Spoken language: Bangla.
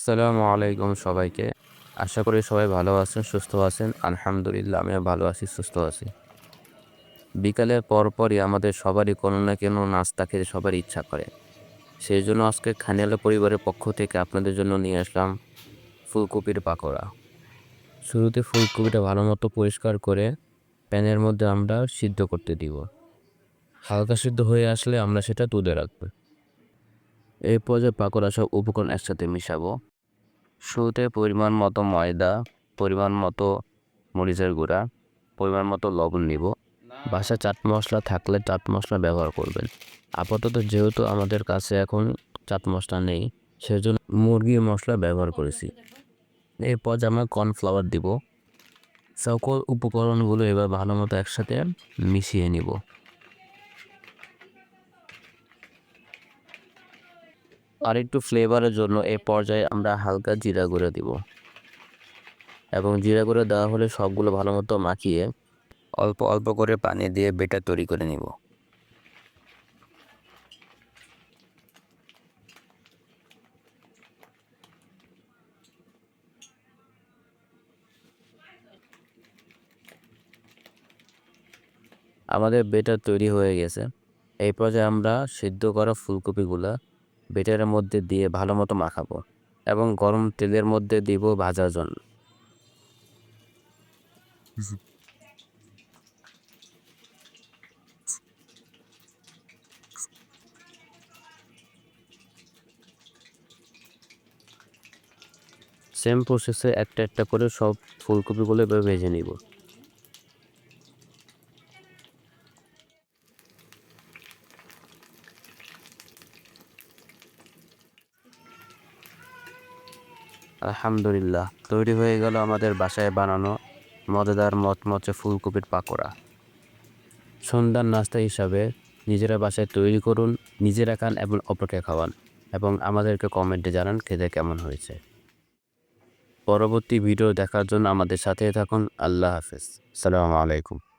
আসসালামু আলাইকুম সবাইকে। আশা করি সবাই ভালো আছেন, সুস্থ আছেন। আলহামদুলিল্লাহ, আমিও ভালো আছি, সুস্থ আছি। বিকালের পরপরই আমাদের সবারই কোনো না কোনো নাস্তা খেতে সবার ইচ্ছা করে। সেই জন্য আজকে খানিয়ালা পরিবারের পক্ষ থেকে আপনাদের জন্য নিয়ে আসলাম ফুলকপির পাকোড়া। শুরুতে ফুলকপিটা ভালো মতো পরিষ্কার করে প্যানের মধ্যে আমরা সিদ্ধ করতে দিব। হালকা সিদ্ধ হয়ে আসলে আমরা সেটা তুলে রাখব। এই পর্যায়ে পাকোড়া সব উপকরণ একসাথে মিশাবো। শুরুতে পরিমাণ মতো ময়দা, পরিমাণ মতো মরিচের গুঁড়া, পরিমাণ মতো লবণ নিব। বাসা চাট মশলা থাকলে চাট মশলা ব্যবহার করবেন। আপাতত যেহেতু আমাদের কাছে এখন চাট মশলা নেই, সেজন্য মুরগির মশলা ব্যবহার করেছি। এরপর আমরা কর্নফ্লাওয়ার দিব। সকল উপকরণগুলো এবার ভালো মতো একসাথে মিশিয়ে নিব। আর একটু ফ্লেভারের জন্য এই পর্যায়ে আমরা হালকা জিরা গুঁড়ো দিব। এবং জিরা গুঁড়ো দেওয়া হলে সবগুলো ভালো মতো মাখিয়ে অল্প অল্প করে পানি দিয়ে বেটার তৈরি করে নিব। আমাদের বেটার তৈরি হয়ে গেছে। এই পর্যায়ে আমরা সিদ্ধ করা ফুলকপিগুলা বেটারের মধ্যে দিয়ে ভালো মতো মাখাবো এবং গরম তেলের মধ্যে দিব ভাজার জন্য। সেম প্রসেসে একটা একটা করে সব ফুলকপিগুলো এবার ভেজে নিব। আলহামদুলিল্লাহ, তৈরি হয়ে গেল আমাদের বাসায় বানানো মজাদার মচমচে ফুলকপির পাকোড়া। সন্ধ্যার নাস্তা হিসাবে নিজেরা বাসায় তৈরি করুন, নিজেরা খান এবং অপরকে খাওয়ান এবং আমাদেরকে কমেন্টে জানান খেতে কেমন হয়েছে। পরবর্তী ভিডিও দেখার জন্য আমাদের সাথে থাকুন, আল্লাহ হাফেজ। সালামু আলাইকুম।